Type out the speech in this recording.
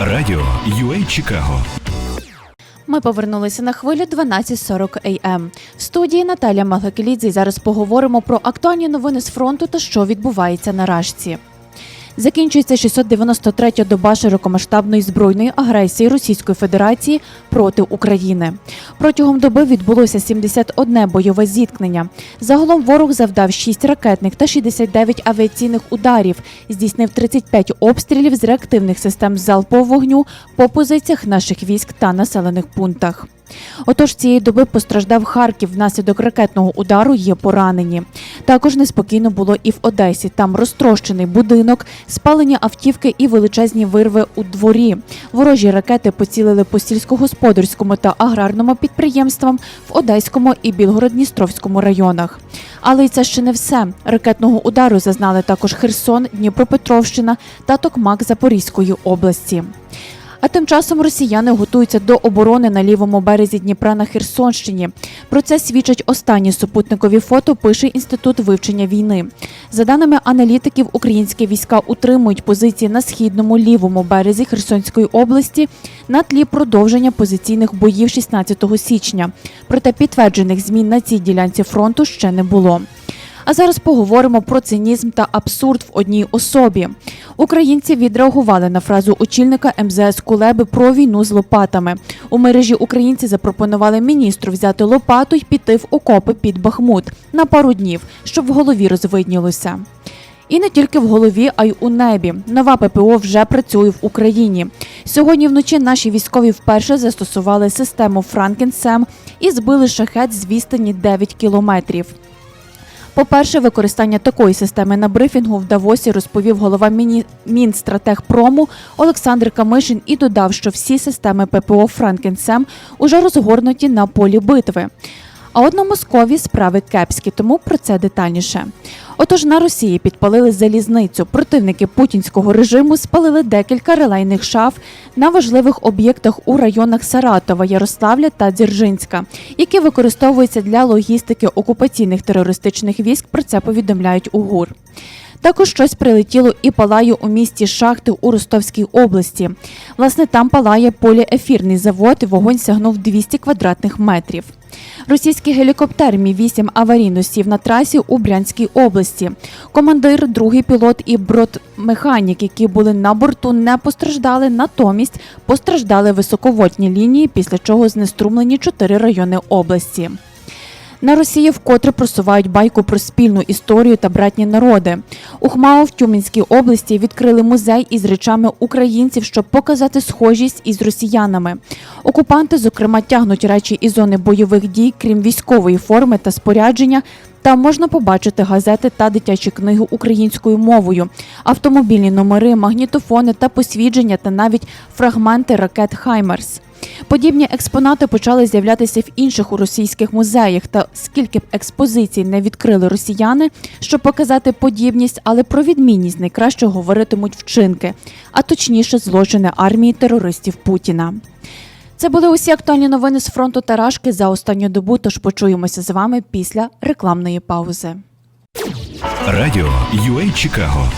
Радіо UA Чикаго Ми повернулися на хвилю 12.40 АМ. В студії Наталя Малакелідзе. Зараз поговоримо про актуальні новини з фронту та що відбувається на Рашці. Закінчується 693-я доба широкомасштабної збройної агресії Російської Федерації проти України. Протягом доби відбулося 71 бойове зіткнення. Загалом ворог завдав 6 ракетних та 69 авіаційних ударів, здійснив 35 обстрілів з реактивних систем залпового вогню по позиціях наших військ та населених пунктах. Отож, цієї доби постраждав Харків внаслідок ракетного удару. Є поранені. Також неспокійно було і в Одесі. Там розтрощений будинок, спалені автівки і величезні вирви у дворі. Ворожі ракети поцілили по сільськогосподарському та аграрному підприємствам в Одеському і Білгород-Дністровському районах. Але й це ще не все. Ракетного удару зазнали також Херсон, Дніпропетровщина та Токмак Запорізької області. А тим часом росіяни готуються до оборони на лівому березі Дніпра на Херсонщині. Про це свідчать останні супутникові фото. Пише інститут вивчення війни. За даними аналітиків, українські війська утримують позиції на східному лівому березі Херсонської області на тлі продовження позиційних боїв 16 січня. Проте підтверджених змін на цій ділянці фронту ще не було. А зараз поговоримо про цинізм та абсурд в одній особі. Українці відреагували на фразу очільника МЗС Кулеби про війну з лопатами. У мережі українці запропонували міністру взяти лопату й піти в окопи під Бахмут на пару днів, щоб в голові розвиднілося. І не тільки в голові, а й у небі. Нова ППО вже працює в Україні. Сьогодні вночі наші військові вперше застосували систему Франкенсем і збили шахет з відстані 9 кілометрів. По-перше, використання такої системи на брифінгу в Давосі розповів голова. Мінстратегпрому Олександр Камишин і додав, що всі системи ППО Франкенсем уже розгорнуті на полі битви. А от на Москові справи кепські, тому про це детальніше. Отож, на Росії підпалили залізницю. Противники путінського режиму спалили декілька релейних шаф на важливих об'єктах у районах Саратова, Ярославля та Дзержинська, які використовуються для логістики окупаційних терористичних військ. Про це повідомляють у ГУР. Також щось прилетіло і палає у місті Шахти у Ростовській області. Власне, там палає поліефірний завод, і вогонь сягнув 200 квадратних метрів. Російський гелікоптер Мі-8 аварійно сів на трасі у Брянській області. Командир, другий пілот і бродмеханік, які були на борту, не постраждали. Натомість постраждали високовольтні лінії, після чого знеструмлені чотири райони області. На Росії вкотре просувають байку про спільну історію та братні народи. У Хмао в Тюменській області відкрили музей із речами українців, щоб показати схожість із росіянами. Окупанти, зокрема, тягнуть речі із зони бойових дій, крім військової форми та спорядження. Там можна побачити газети та дитячі книги українською мовою, автомобільні номери, магнітофони та посвідження, та навіть фрагменти ракет Хаймерс. Подібні експонати почали з'являтися в інших у російських музеях. Та скільки б експозицій не відкрили росіяни, щоб показати подібність, але про відмінність найкраще говоритимуть вчинки, а точніше злочини армії терористів Путіна. Це були усі актуальні новини з фронту Тарашки за останню добу. Тож почуємося з вами після рекламної паузи. Радіо UA Чикаго